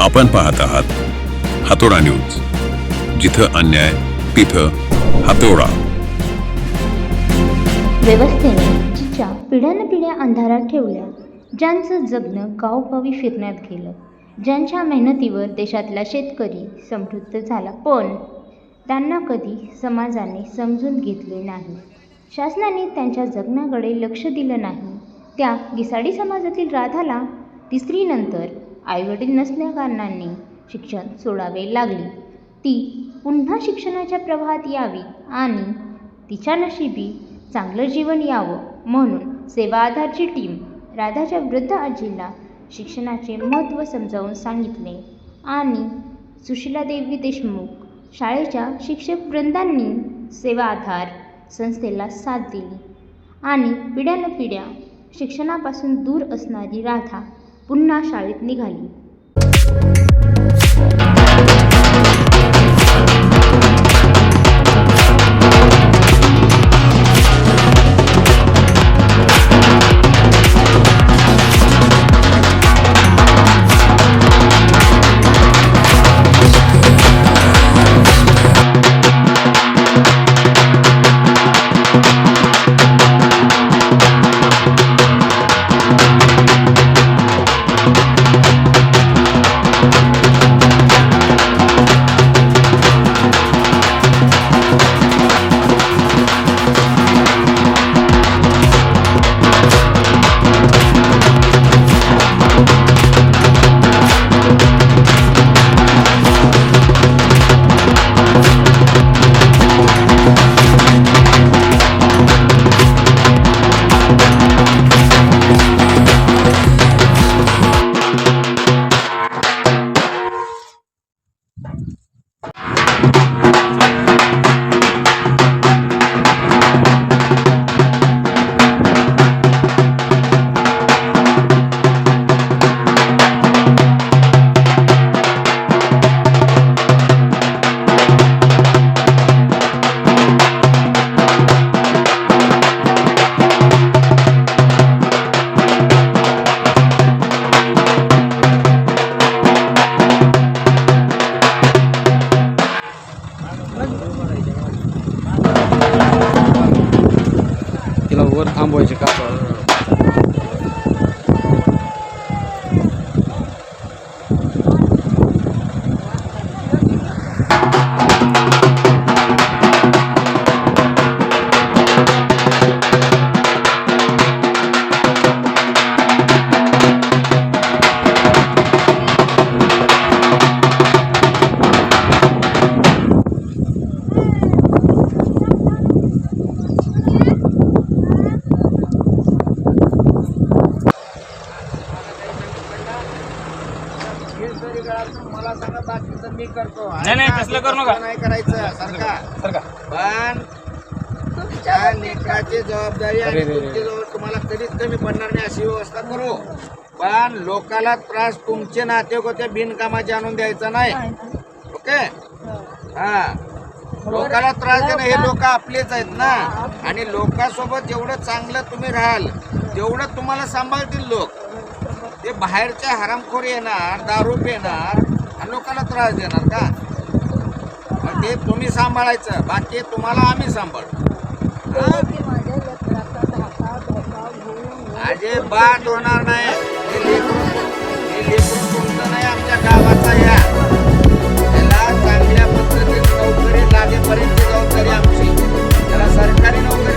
आपण पाहत आहात हातोडा न्यूज जिथं अन्याय तिथं हातोडा. व्यवस्थेने जिच्या पिढ्यानपिढ्या अंधारात ठेवल्या. ज्यांचं जगणं गावोगावी फिरण्यात गेलं. ज्यांच्या मेहनतीवर देशातला शेतकरी समृद्ध झाला. पण त्यांना कधी समाजाने समजून घेतले नाही. शासनाने त्यांच्या जगण्याकडे लक्ष दिलं नाही. त्या गिसाडी समाजातील राधाला तिसरीनंतर आईवडील नसल्याकारणाने शिक्षण सोडावे लागले. ती पुन्हा शिक्षणाच्या प्रवाहात यावी आणि तिच्या नशिबी चांगलं जीवन यावं म्हणून सेवा आधारची टीम राधाच्या वृद्ध आजीला शिक्षणाचे महत्त्व समजावून सांगितले आणि सुशीला देवी देशमुख शाळेच्या शिक्षक वृंदांनी सेवा आधार संस्थेला साथ दिली. आणि पिढ्यानपिढ्या शिक्षणापासून दूर असणारी राधा पुन्हा शाळेत निघाली. नाही, नाही, तसलं करू नका. नाही करायचं सारखा. सर का पण तुमच्या लेकराची जबाबदारी आणि अरे रे रे. तुमची जबाबदारी तुम्हाला कधीच कमी पडणार नाही अशी व्यवस्था करू. पण लोकाला त्रास तुमचे नाते होते बिनकामाचे आणून द्यायचा नाही. ओके? हा. लोकाला त्रास देणं हे लोक आपलेच आहेत ना. आणि लोकांसोबत जेवढं चांगलं तुम्ही राहाल तेवढं तुम्हाला सांभाळतील लोक. ते बाहेरच्या हरामखोर येणार दारू पिणार आणि लोकांना त्रास देणार का? ते तुम्ही सांभाळायचं बाकी तुम्हाला आम्ही सांभाळ. अजिबात होणार नाही. हे लेकरू हे लेकरू तुमचं नाही आमच्या गावाचा या. त्याला चांगल्या पद्धतीने नोकरी लागेपर्यंत जबाबदारी आमची. त्याला सरकारी नोकरी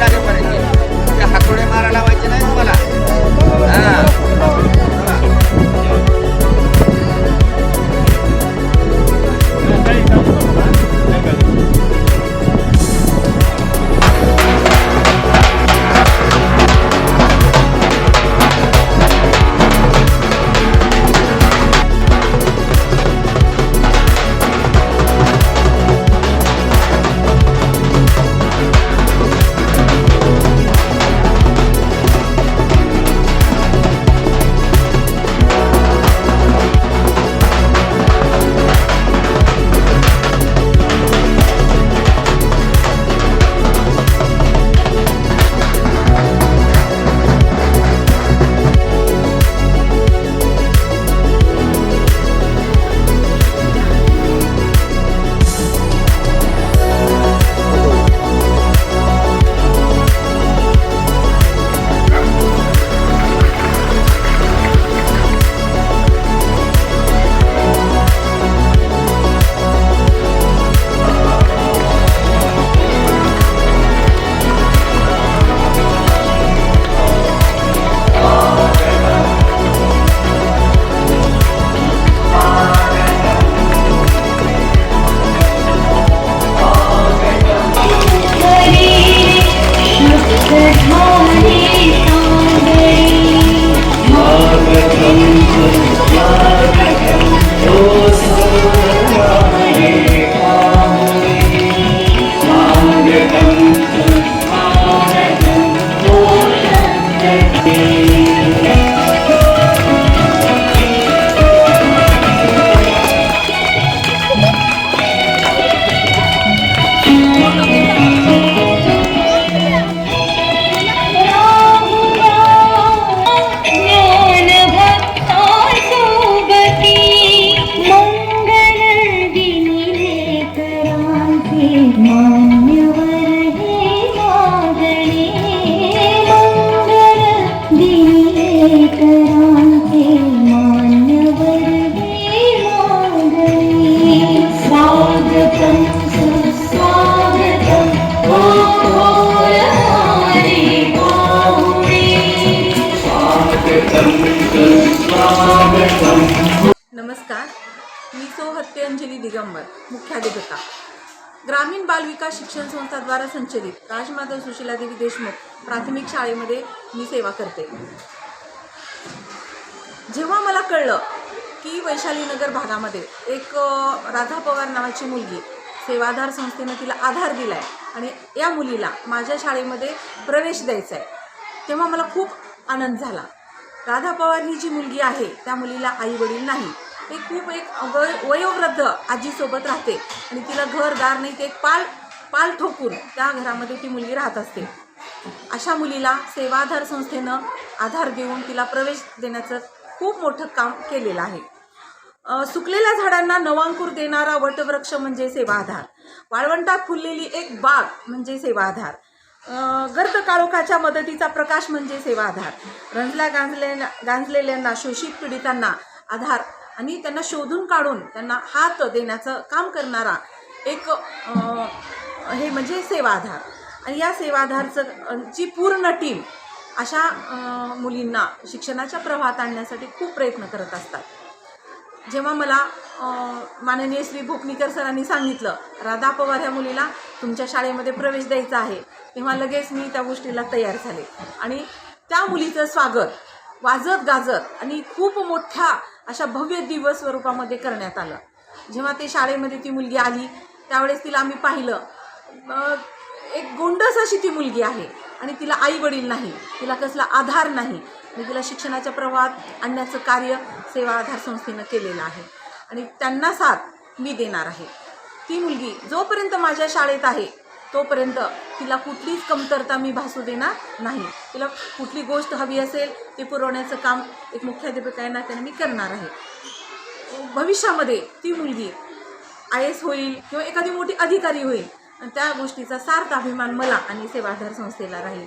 नमस्कार. मी सौ हत्यंजली दिगंबर मुख्याधिकता ग्रामीण बालविकास शिक्षण संस्थाद्वारा संचलित राजमाता सुशीलादेवी देशमुख प्राथमिक शाळेमध्ये मी सेवा करते. जेव्हा मला कळलं की वैशालीनगर भागामध्ये एक राधा पवार नावाची मुलगी सेवाधार संस्थेनं तिला आधार दिला आहे आणि या मुलीला माझ्या शाळेमध्ये प्रवेश द्यायचा आहे तेव्हा मला खूप आनंद झाला. राधा पवार ही जी मुलगी आहे त्या मुलीला आई वडील नाही. ते खूप एक वय वयोवृद्ध आजीसोबत राहते आणि तिला घरदार नाही ते एक पाल पाल ठोकून त्या घरामध्ये ती मुलगी राहत असते. अशा मुलीला सेवाधार संस्थेनं आधार देऊन तिला प्रवेश देण्याचं खूप मोठं काम केलेलं आहे. सुकलेल्या झाडांना नवांकूर देणारा वटवृक्ष म्हणजे सेवा आधार वाळवंटात फुललेली एक बाग म्हणजे सेवा आधार गर्द काळोखाच्या मदतीचा प्रकाश म्हणजे सेवा आधार रंजल्या गांजले गांजलेल्यांना शोषित पीडितांना आधार आणि त्यांना शोधून काढून त्यांना हात देण्याचं काम करणारा एक हे म्हणजे सेवा आधार आणि या सेवा आधारचं ची पूर्ण टीम अशा मुलींना शिक्षणाच्या प्रवाहात आणण्यासाठी खूप प्रयत्न करत असतात. जेव्हा मला माननीय श्री भोकनीकर सरांनी सांगितलं राधा पवार ह्या मुलीला तुमच्या शाळेमध्ये प्रवेश द्यायचा आहे तेव्हा लगेच मी त्या गोष्टीला तयार झाले. आणि त्या मुलीचं स्वागत वाजत गाजत आणि खूप मोठ्या अशा भव्य दिवस स्वरूपामध्ये करण्यात आलं. जेव्हा ते शाळेमध्ये ती मुलगी आली त्यावेळेस तिला आम्ही पाहिलं. एक गोंडस अशी ती मुलगी आहे आणि तिला आई वडील नाही तिला कसला आधार नाही. आणि तिला शिक्षणाच्या प्रवाहात आणण्याचं कार्य सेवा आधार संस्थेनं केलेलं आहे. आणि त्यांना साथ मी देणार आहे. ती मुलगी जोपर्यंत माझ्या शाळेत आहे तोपर्यंत तिला कुठलीच कमतरता मी भासू देणार नाही. तिला कुठली गोष्ट हवी असेल ती पुरवण्याचं काम एक मुख्याध्यापक आहे ना त्याने मी करणार आहे. भविष्यामध्ये ती मुलगी आय एस होईल किंवा एखादी मोठी अधिकारी होईल. आणि त्या गोष्टीचा सार्थ अभिमान मला आणि सेवाधार संस्थेला राहील.